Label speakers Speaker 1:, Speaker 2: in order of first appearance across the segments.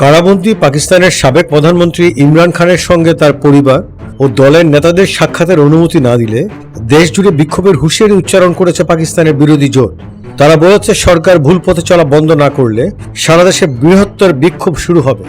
Speaker 1: কারাবন্দী পাকিস্তানের সাবেক প্রধানমন্ত্রী ইমরান খানের সঙ্গে তার পরিবার ও দলের নেতাদের সাক্ষাতের অনুমতি না দিলে দেশ জুড়ে বিক্ষোভের হুঁশিয়ারি উচ্চারণ করেছে পাকিস্তানের বিরোধী জোট। তারা বলেছে, সরকার ভুল পথে চলা বন্ধ না করলে সারা দেশে বৃহত্তর বিক্ষোভ শুরু হবে।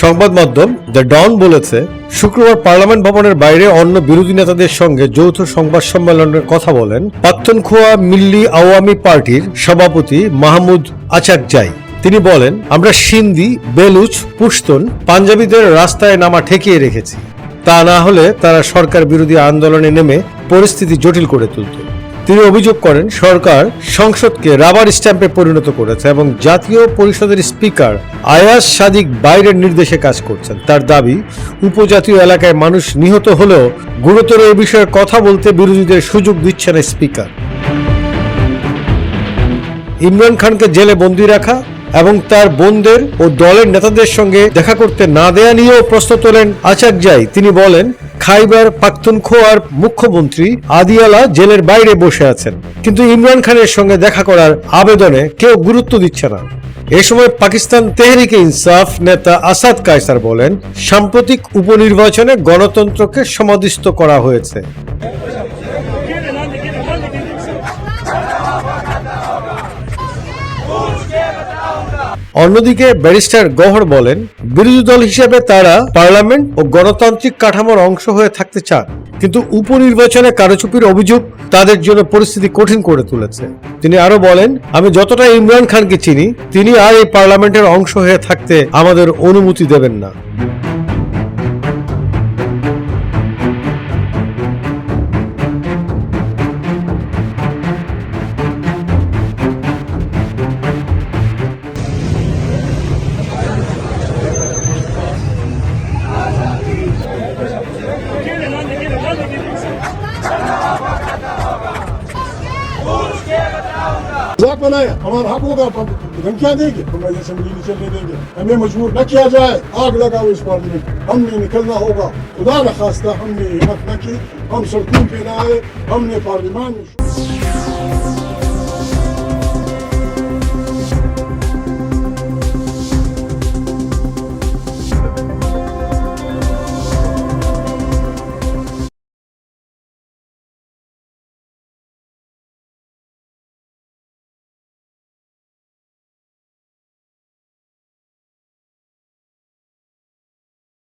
Speaker 1: সংবাদ মাধ্যম দ্য ডন বলেছে, শুক্রবার পার্লামেন্ট ভবনের বাইরে অন্য বিরোধী নেতাদের সঙ্গে যৌথ সংবাদ সম্মেলনের কথা বলেন পাত্তনখোয়া মিল্লি আওয়ামী পার্টির সভাপতি মাহমুদ আচাকজাই তিনি বলেন, আমরা সিন্ধি, বেলুচ, পুশতুন, পাঞ্জাবিদের রাস্তায় নামা ঠেকিয়ে রেখেছি। তা না হলে তারা সরকার বিরোধী আন্দোলনে নেমে পরিস্থিতি জটিল করে তুলত। তিনি অভিযোগ করেন, সরকার সংসদকে রাবার স্ট্যাম্পে পরিণত করেছে এবং জাতীয় পরিষদের স্পিকার আয়াস সাদিক বাইরের নির্দেশে কাজ করছেন। তার দাবি, উপজাতীয় এলাকায় মানুষ নিহত হলেও গুরুতর এ বিষয়ে কথা বলতে বিরোধীদের সুযোগ দিচ্ছে না স্পিকার। ইমরান খানকে জেলে বন্দি রাখা এবং তার বোনদের ও দলের নেতাদের সঙ্গে দেখা করতে না দেয়া নিয়েও প্রশ্ন তোলেন আচার্যাই। তিনি বলেন, খাইবার পাখতুনখোয়ার মুখ্যমন্ত্রী আদিয়ালা জেলের বাইরে বসে আছেন। কিন্তু ইমরান খানের সঙ্গে দেখা করার আবেদনে কেউ গুরুত্ব দিচ্ছে না। এ সময় পাকিস্তান তেহরিকে ইনসাফ নেতা আসাদ কায়সার বলেন, সাম্প্রতিক উপনির্বাচনে গণতন্ত্রকে সমাধিস্থ করা হয়েছে। অন্যদিকে ব্যারিস্টার গহর বলেন, বিরোধী দল হিসেবে তারা পার্লামেন্ট ও গণতান্ত্রিক কাঠামোর অংশ হয়ে থাকতে চান, কিন্তু উপনির্বাচনে কারচুপির অভিযোগ তাদের জন্য পরিস্থিতি কঠিন করে তুলেছে। তিনি আরও বলেন, আমি যতটা ইমরান খানকে চিনি, তিনি আর এই পার্লামেন্টের অংশ হয়ে থাকতে আমাদের অনুমতি দেবেন না।
Speaker 2: मजाक बनाया हमारा हक होगा अब हम क्या देंगे हम असेंबली नहीं चलने देंगे हमें मजबूर न किया जाए आग लगाओ इस पार्लियामेंट हमने निकलना होगा खुदा न खास्ता हमने हिम्मत न की हम सड़कों पे न आए हमने पार्लियामान में